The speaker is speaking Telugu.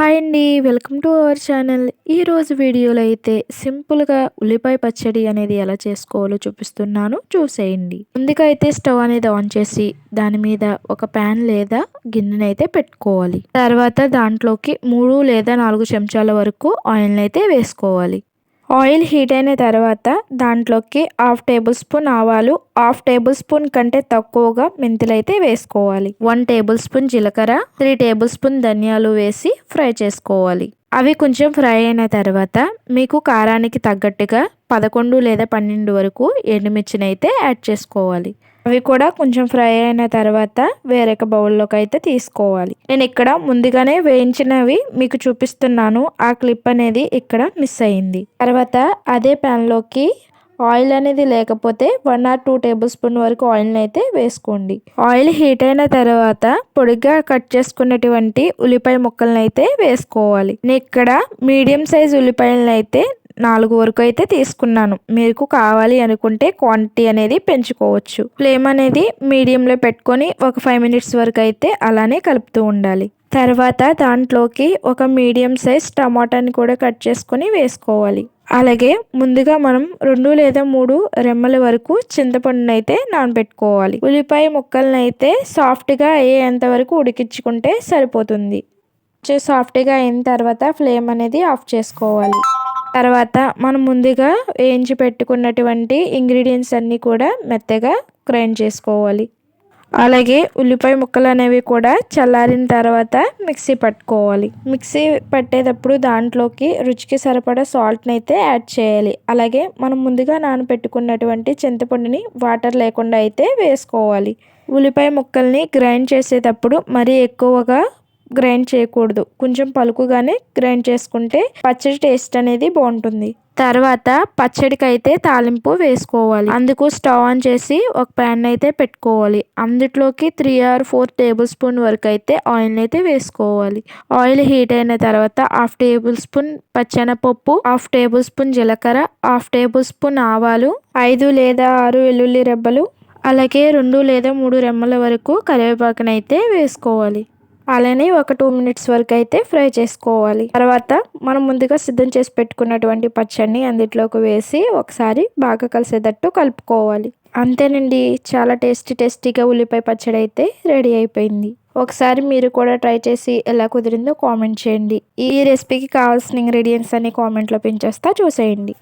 హాయ్ అండి. Welcome to our channel. ఈరోజు వీడియోలో అయితే సింపుల్గా ఉల్లిపాయ పచ్చడి అనేది ఎలా చేసుకోవాలో చూపిస్తున్నాను. చూసేయండి. ముందుగా అయితే స్టవ్ అనేది ఆన్ చేసి దాని మీద ఒక ప్యాన్ లేదా గిన్నెనైతే పెట్టుకోవాలి. తర్వాత దాంట్లోకి మూడు లేదా నాలుగు చెంచాల వరకు ఆయిల్ని అయితే వేసుకోవాలి. ఆయిల్ హీట్ అయిన తర్వాత దాంట్లోకి హాఫ్ టేబుల్ స్పూన్ ఆవాలు హాఫ్ టేబుల్ స్పూన్ కంటే తక్కువగా మెంతులైతే వేసుకోవాలి. వన్ టేబుల్ స్పూన్ జీలకర్ర త్రీ టేబుల్ స్పూన్ ధనియాలు వేసి ఫ్రై చేసుకోవాలి. అవి కొంచెం ఫ్రై అయిన తర్వాత మీకు కారానికి తగ్గట్టుగా పదకొండు లేదా పన్నెండు వరకు ఎండుమిర్చిని అయితే యాడ్ చేసుకోవాలి. అవి కూడా కొంచెం ఫ్రై అయిన తర్వాత వేరొక బౌల్లోకి అయితే తీసుకోవాలి. నేను ఇక్కడ ముందుగానే వేయించినవి మీకు చూపిస్తున్నాను. ఆ క్లిప్ అనేది ఇక్కడ మిస్ అయింది. తర్వాత అదే ప్యాన్లోకి ఆయిల్ అనేది లేకపోతే one or two tablespoon వరకు ఆయిల్ని అయితే వేసుకోండి. ఆయిల్ హీట్ అయిన తర్వాత పొడిగా కట్ చేసుకున్నటువంటి ఉల్లిపాయ ముక్కలను అయితే వేసుకోవాలి. నేను ఇక్కడ మీడియం సైజ్ ఉల్లిపాయలను అయితే నాలుగు వరకు అయితే తీసుకున్నాను. మీకు కావాలి అనుకుంటే క్వాంటిటీ అనేది పెంచుకోవచ్చు. ఫ్లేమ్ అనేది మీడియంలో పెట్టుకొని ఒక ఫైవ్ మినిట్స్ వరకు అయితే అలానే కలుపుతూ ఉండాలి. తర్వాత దాంట్లోకి ఒక మీడియం సైజ్ టమాటాని కూడా కట్ చేసుకొని వేసుకోవాలి. అలాగే ముందుగా మనం రెండు లేదా మూడు రెమ్మల వరకు చింతపండును అయితే నానబెట్టుకోవాలి. ఉల్లిపాయ ముక్కలను అయితే సాఫ్ట్గా అయ్యేంత వరకు ఉడికించుకుంటే సరిపోతుంది. సాఫ్ట్గా అయిన తర్వాత ఫ్లేమ్ అనేది ఆఫ్ చేసుకోవాలి. తర్వాత మనం ముందుగా వేయించి పెట్టుకున్నటువంటి ఇంగ్రీడియంట్స్ అన్నీ కూడా మెత్తగా గ్రైండ్ చేసుకోవాలి. అలాగే ఉల్లిపాయ ముక్కలు అనేవి కూడా చల్లారిన తర్వాత మిక్సీ పట్టుకోవాలి. మిక్సీ పట్టేటప్పుడు దాంట్లోకి రుచికి సరిపడా సాల్ట్ని అయితే యాడ్ చేయాలి. అలాగే మనం ముందుగా నానబెట్టుకున్నటువంటి చింతపండుని వాటర్ లేకుండా అయితే వేసుకోవాలి. ఉల్లిపాయ ముక్కల్ని గ్రైండ్ చేసేటప్పుడు మరీ ఎక్కువగా గ్రైండ్ చేయకూడదు. కొంచెం పలుకుగానే గ్రైండ్ చేసుకుంటే పచ్చడి టేస్ట్ అనేది బాగుంటుంది. తర్వాత పచ్చడికి అయితే తాలింపు వేసుకోవాలి. అందుకు స్టవ్ ఆన్ చేసి ఒక ప్యాన్ అయితే పెట్టుకోవాలి. అందులోకి three or four tablespoon వరకు అయితే ఆయిల్ అయితే వేసుకోవాలి. ఆయిల్ హీట్ అయిన తర్వాత హాఫ్ టేబుల్ స్పూన్ పచ్చెనపప్పు హాఫ్ టేబుల్ స్పూన్ జీలకర్ర హాఫ్ టేబుల్ స్పూన్ ఆవాలు ఐదు లేదా ఆరు వెల్లుల్లి రెబ్బలు అలాగే రెండు లేదా మూడు రెమ్మల వరకు కరివేపాకునైతే వేసుకోవాలి. అలానే ఒక టూ మినిట్స్ వరకు అయితే ఫ్రై చేసుకోవాలి. తర్వాత మనం ముందుగా సిద్ధం చేసి పెట్టుకున్నటువంటి పచ్చడిని అందులోకి వేసి ఒకసారి బాగా కలిసేటట్టు కలుపుకోవాలి. అంతేనండి చాలా టేస్టీ టేస్టీగా ఉల్లిపాయ పచ్చడి అయితే రెడీ అయిపోయింది. ఒకసారి మీరు కూడా ట్రై చేసి ఎలా కుదిరిందో కామెంట్ చేయండి. ఈ రెసిపీకి కావాల్సిన ఇంగ్రీడియంట్స్ అన్ని కామెంట్లో పెంచేస్తా చూసేయండి.